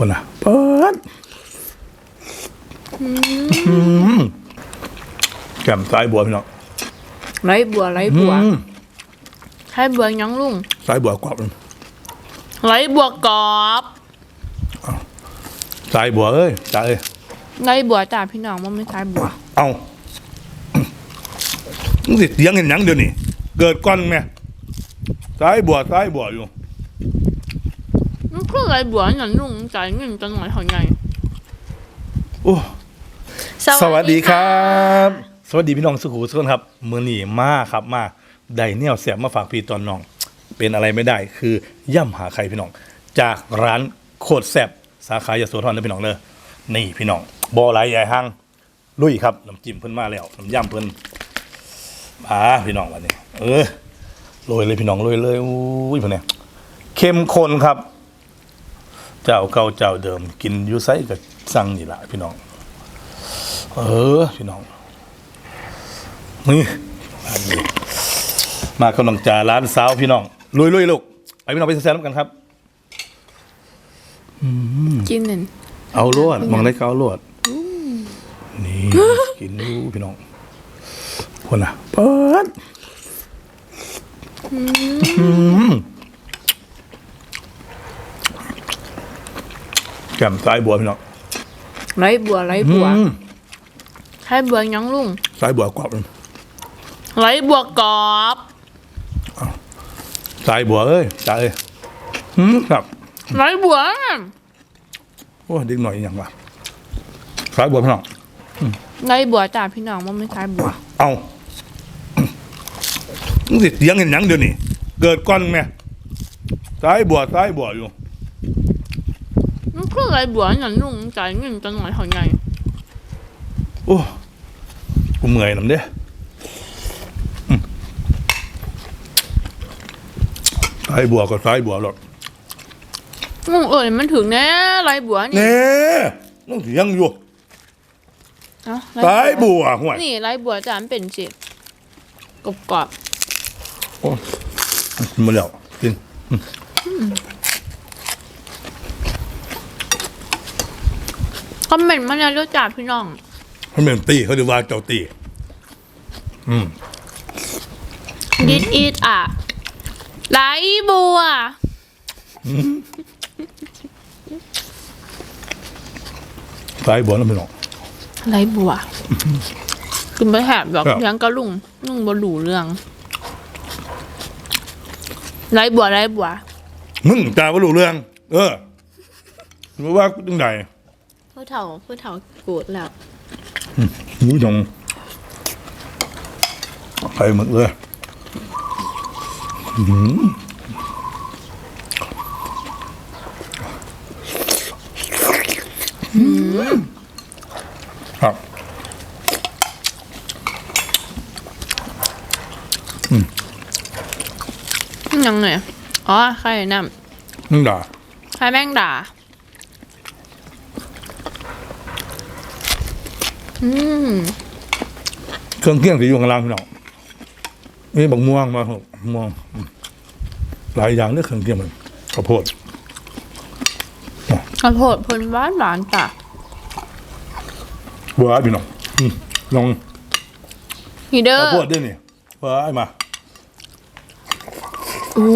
คนน่ะเปิดแก้มซ้ายบัวพี่น้องไรบัวไรบัวอืมให้บัวยังลุงซ้ายบัวกรอบไรบัวกรอบซ้ายบัวเอ้ยซ้ายเอ้ยไรบัวจ้าพี่น้องว่าไม่ใช่บัวเอามึงสิเสียงเห็นหยังเดี๋ยวนี้เกิดก้อนไหมซ้ายบัวซ้ายบัวอยู่มันคือ ไรบัวนั่นลุงจ่ายเงินจังหน่อยทไงโอ้สวัสดีครับ สวัสดีพี่น้องสุขุสุขนครับมือหนีมาครับมาได้เนี่ยเสียบมาฝากพี่ตอนน้อง เป็นอะไรไม่ได้คือย่ำหาใครพี่น้อง จากร้านโคตรแซ่บสาขายโสธรนะพี่น้องเนอะนี่พี่น้องบอไหลใหญ่ห้างลุยครับน้ำจิ้มเพิ่นมาแล้วน้ำย่ำเพิ่นอ่าพี่น้องวันนี้ เออโรยเลยพี่น้องโรยเลยอุ้ยพวกเนี้ยเข้มข้นครับ เจ้าเก่าเจ้าเดิม กินอยูไซกับสั่งนี่ละพี่น้อง เออ พี่น้องนี่อันนี้มากำลังจาร้านสาวพี่น้องลุยลุยลูกไปพี่น้องไปแซ่บๆกันครับกินหนึ่งเอาลวดมองได้เกาลวดนี่กินดูพี่น้องคนน่ะเปิดอืม แก้มซ้ายบัวพี่น้องไรบัวไรบัวอืมให้บัวยังลุงซ้ายบัวกรอบไรบัวกรอบซ้ายบัวเอ้ยซ้ายเอ้ยหืมครับ ไรบัวโอ้ดิ้งหน่อยอย่างวะซ้ายบัวพี่น้อง ไรบัวจ้าพี่น้องว่าไม่ใช่บัวเอามึงสิเสียงเห็นหยังเดี๋ยวนี้ เกิดก้อนไหมซ้ายบัวซ้ายบัวอยู่ มันคือไรบัวนั่นลุงจ่ายเงินจังหน่อยเท่าไงโอ้กูเมื่อยน้ำเด้อืมซ้ายบัวก็ซ้ายบัวหรอกลุงเอ่ยมันถึงแน่ไรบัวนี่เน่มึงเสียงอยู่เอ้าไรซ้ายบัวห่วยนี่ไรบัวจ้ามันเป็นสิกรอบกรอบโอ้มาแล้วกิน อมเมนต์มาแล้วด้วยจ้าพี่น้อง เขาเป็นตีเขาเรียกว่าเจ้าตีอืม ดิดอีดอะไรบัวซ้ายบัวแล้วพี่น้อง ไรบัวคือไปแหบแบบครับ ยังกะลุงลุงบ่หลูเรื่อง ไรบัวไรบัว มึงจ่าว่ารู้เรื่อง เออรู้ว่าตึงใด ผู้เฒ่าผู้เฒ่าโกรธแล้วหมูยองไปหมดเลยอื้อหือครับยังไงอ๋อไข่น้มึงด่าำไข่แมงดา อืมเครื่องเคียงสีอยู่ข้างล่างพี่น้องนี่บักม่วงมาครับม่วงอืมหลายอย่างเนี่ยเครื่องเคียงมันข้าวโพดข้าวโพดเพ่นหวานหวานจ้ะบัวพี่น้องอืมลองนี่เด้อข้าวโพดด้วยนี่บัวไอ้มาอู้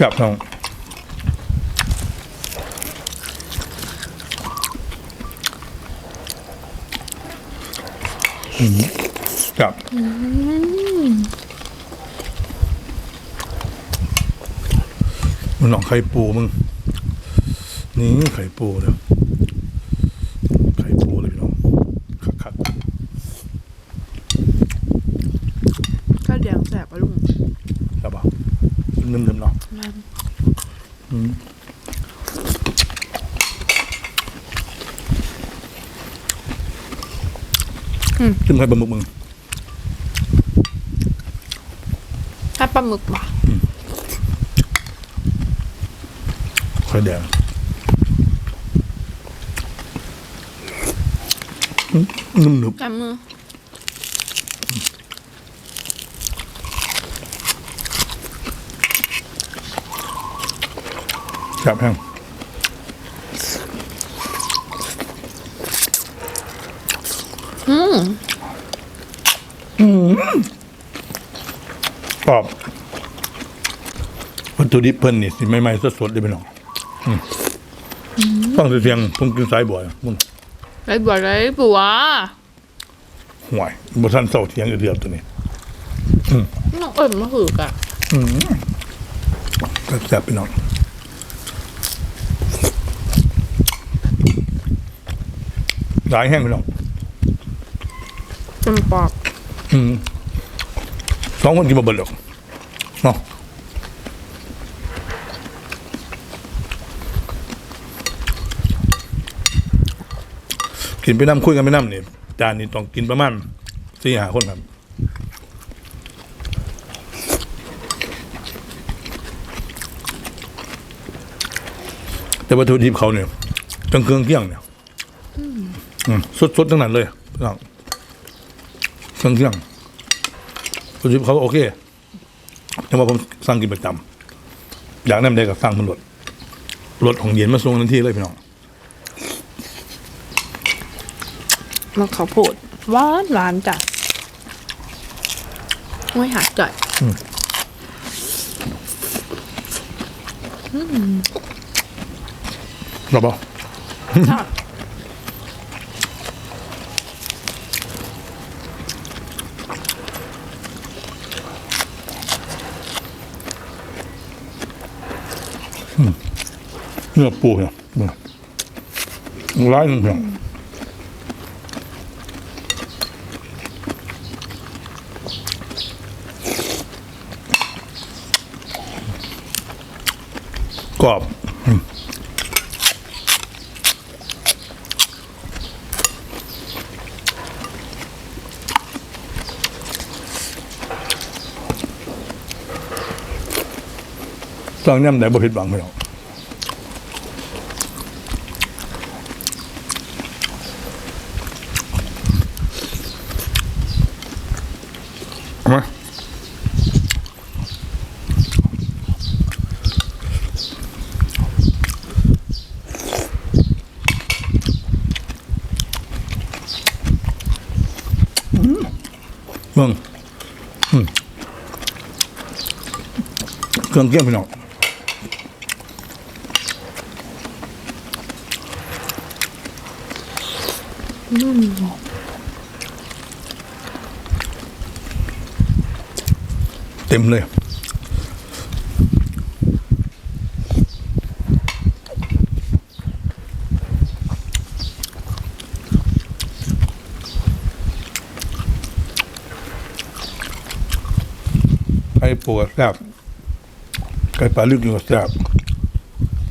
ครับน้องครับมันหนองไข่ปูมึง นี่ไข่ปูเลยวข่ปูเลยพี่น้องคักคัก ข้าวแดงแสบปะลุง ๆครับป่ะนึ่มๆเนาะ ขึ้นไข่ปลาหมึกมึงถ้าปลาหมึกบ่ค่อยแดงอืมนุ่มหนึบจับมือแซ่บแห้ง อืมกรอบวัตถุดิบเพิ่นนี่สิใหม่ๆสดๆเลยพี่น้องอืมฟังเสียงผมกินสายบ่อยมึงไรบัวไรบัวห่วยบ่ทันเศร้าเทียงอยู่เดือบตัวนี้น้องเอิญมาหือกอะแซ่บๆพี่น้องหลายแห้งพี่น้อง เต็มปากสองคนกินบ่เบิดหรอกเนาะกินไปน้ำคุยกันไปน้ำนี่จานนี้ต้องกินประมาณสี่หาคนครับแต่วัตถุดิบเขาเนี่ยจังเครื่องเกี้ยงเนี่ยอืมสดๆทั้งนั้นเลยพี่น้อง เครื่องเกี้ยงคุณชิปเขาก็โอเคแต่ว่าผมสั่งกินประจำอยากนั่นได้กับสั่งมันรถรถของเย็นมาส่งทันทีเลยพี่น้องมันข้าวโพดหวานหวานจ้ะไม่หักจ่อยหรอเปล่า ชอบ เนื้อปูเนี่ยเนื้อร้ายหนึ่งพี่น้องกรอบอืมสั่งย่ำไหนบ่ผิดหวังพี่น้องเอ เบิ่งเครื่องเคี่ยวพี่น้องเต็มเลย ไก่ปูก็แซบไก่ปลาลึกนี่ก็แซบ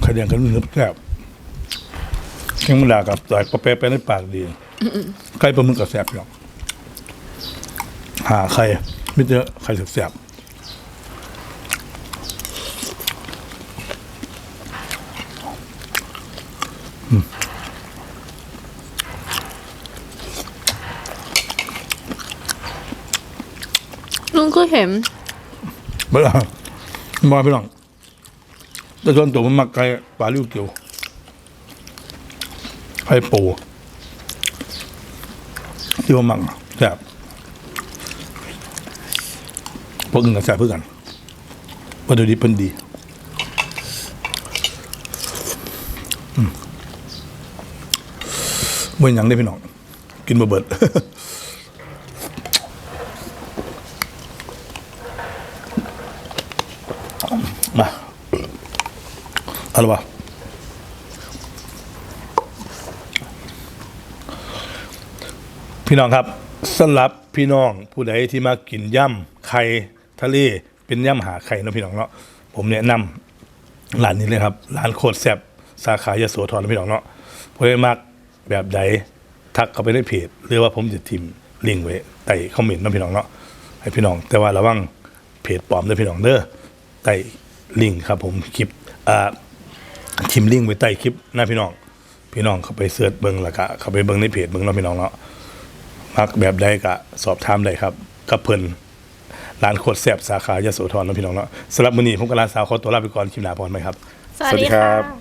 ไข่แดงก็นึบแซบแข็งมันดากับใส่ปลาแปะไปในปากดีไก่ปลาหมึกก็แซบอยู่หาไข่ไม่เจอไข่แซบลุงก็เห็น เวลามาพี่น้องแต่ส่วนตัวมันมักไก่ปลาลิ้วเกี่ยวไข่ปูที่ว่ามังแซ่บพวกอื่นก็แซ่บเพื่อกันวัตถุดิบเพิ่นดีอืมเมื่อยังได้พี่น้อง กินมาเบิด อะไรวะพี่น้องครับสำหรับพี่น้องผู้ใดที่มากินย่ำไข่ทะเลเป็นย่ำหาไข่นะพี่น้องเนาะผมแนะนำร้านนี้เลยครับร้านโคตรแซ่บสาขายโสธรนะพี่น้องเนาะผู้ใดมักแบบใดทักเข้าไปในเพจหรือว่าผมจะทิมลิงก์ไว้ใต้คอมเมนต์นะพี่น้องเนาะให้พี่น้อง แต่ว่าระวังเพจปลอมเด้อพี่น้องเด้อใต้ลิงก์ครับผมคลิปอ่า ทิมลิงไว้ใต้คลิปนะพี่น้อง พี่น้องเข้าไปเสิร์ชเบิงละกะเข้าไปเบิงในเพจเบิงเนาะพี่น้องเนาะมักแบบใดกะสอบถามได้ครับกับเพิ่นร้านโคตรแซ่บสาขายโสธรเนาะพี่น้องเนาะสำหรับมื้อนี้ผมกับร้านสาวขอตัวลาไปก่อนคลิปหน้าพรไหมครับ สวัสดีค่ะ